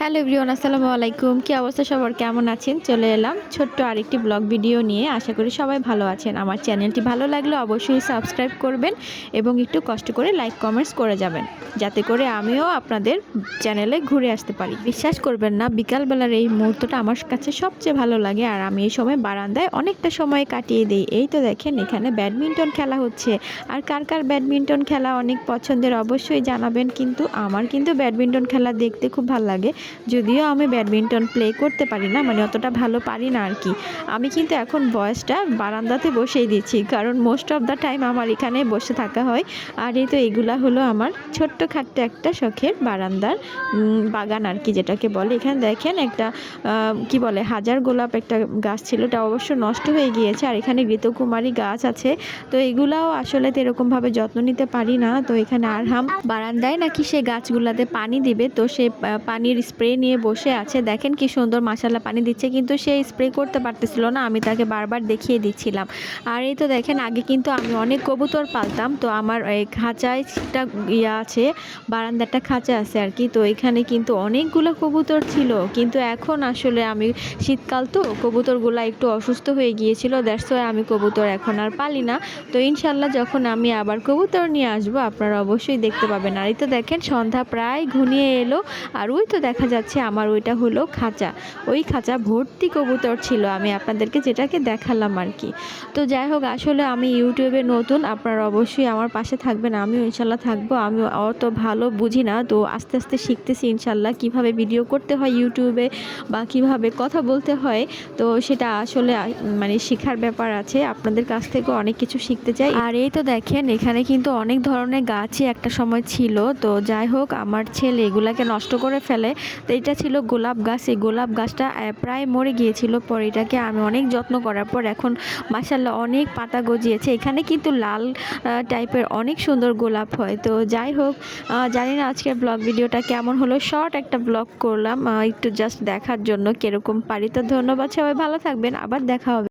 Hello everyone আসসালামু আলাইকুম। কী অবস্থা সবার? কেমন আছেন? চলে এলাম ছোট্ট আরেকটি ব্লগ ভিডিও নিয়ে। আশা করি সবাই ভালো আছেন। আমার চ্যানেলটি ভালো লাগলে অবশ্যই সাবস্ক্রাইব করবেন এবং একটু কষ্ট করে লাইক, কমেন্টস করে যাবেন। যাতে করে আমিও আপনাদের চ্যানেলে ঘুরে আসতে পারি। বিশ্বাস করবেন না, বিকালবেলার এই মুহূর্তটা আমার কাছে সবচেয়ে ভালো লাগে আর আমি এই সময় বারান্দায় অনেকটা সময় কাটিয়ে দিই। এই তো দেখেন, এখানে ব্যাডমিন্টন খেলা হচ্ছে। আর কার কার ব্যাডমিন্টন খেলা অনেক পছন্দের অবশ্যই জানাবেন, কিন্তু আমার কিন্তু ব্যাডমিন্টন খেলা দেখতে খুব ভালো লাগে। যদিও আমি ব্যাডমিন্টন প্লে করতে পারি না মানে অতটা ভালো পারি না আর কি। আমি কিন্তু এখন বয়সটা বারান্দাতে বসেই দিচ্ছি কারণ মোস্ট অফ দ্য টাইম আমার এখানে বসে থাকা হয়। আর এই তো এগুলা হলো আমার ছোট্ট খাট্ট একটা শখের বারান্দার বাগান আর কি যেটাকে বলে। এখানে দেখেন একটা কি বলে, হাজার গোলাপ একটা গাছ ছিল, এটা অবশ্য নষ্ট হয়ে গিয়েছে। আর এখানে ঋতুকুমারী গাছ আছে। তো এগুলাও আসলে তো এরকমভাবে যত্ন নিতে পারি না। তো এখানে আরহাম বারান্দায় নাকি সে গাছগুলাতে পানি দিবে। তো সে পানির স্প্রে নিয়ে বসে আছে। দেখেন কি সুন্দর মাসালা পানি দিচ্ছে, কিন্তু সে স্প্রে করতে পারতেছিল না, আমি তাকে বারবার দেখিয়ে দিচ্ছিলাম। আর এই তো দেখেন, আগে কিন্তু আমি অনেক কবুতর পালতাম, তো আমার এই খাঁচায় একটা ইয়া আছে, বারান্দাটা খাঁচা আছে আর কি, তো এখানে কিন্তু অনেকগুলো কবুতর ছিল। কিন্তু এখন আসলে আমি শীতকাল তো, কবুতরগুলো একটু অসুস্থ হয়ে গিয়েছিল দ্যাটস আমি কবুতর এখন আর পালি না। তো ইনশাল্লাহ যখন আমি আবার কবুতর নিয়ে আসব, আপনারা অবশ্যই দেখতে পাবেন। আর এই তো দেখেন, সন্ধ্যা প্রায় ঘনিয়ে এলো, আর ওই তো দেখা যাচ্ছে, আমার ওইটা হলো খাঁচা। ওই খাঁচা ভর্তি কবুতর ছিল আমি আপনাদেরকে যেটাকে দেখালাম আর কি। তো যাই হোক, আসলে আমি ইউটিউবে নতুন, আপনারা অবশ্যই আমার পাশে থাকবেন, আমিও ইনশাল্লাহ থাকব। আমি অত ভালো বুঝি না, তো আস্তে আস্তে শিখতেছি ইনশাল্লাহ কীভাবে ভিডিও করতে হয় ইউটিউবে বা কীভাবে কথা বলতে হয়। তো সেটা আসলে মানে শেখার ব্যাপার আছে, আপনাদের কাছ থেকেও অনেক কিছু শিখতে চাই। আর এই তো দেখেন, এখানে কিন্তু অনেক ধরনের গাছই একটা সময় ছিল। তো যাই হোক, আমার ছেলে এগুলাকে নষ্ট করে ফেলে। তো এটা ছিল গোলাপ গাছ। এই গোলাপ গাছটা প্রায় মরে গিয়েছিল পর এটাকে আমি অনেক যত্ন করার পর এখন মাসাল্লাহ অনেক পাতা গজিয়েছে। এখানে কিন্তু লাল টাইপের অনেক সুন্দর গোলাপ হয়। তো যাই হোক জানি না আজকের ব্লগ ভিডিওটা কেমন হলো। শর্ট একটা ব্লগ করলাম একটু জাস্ট দেখার জন্য কীরকম পারি। তো ধন্যবাদ সবাই, ভালো থাকবেন, আবার দেখা হবে।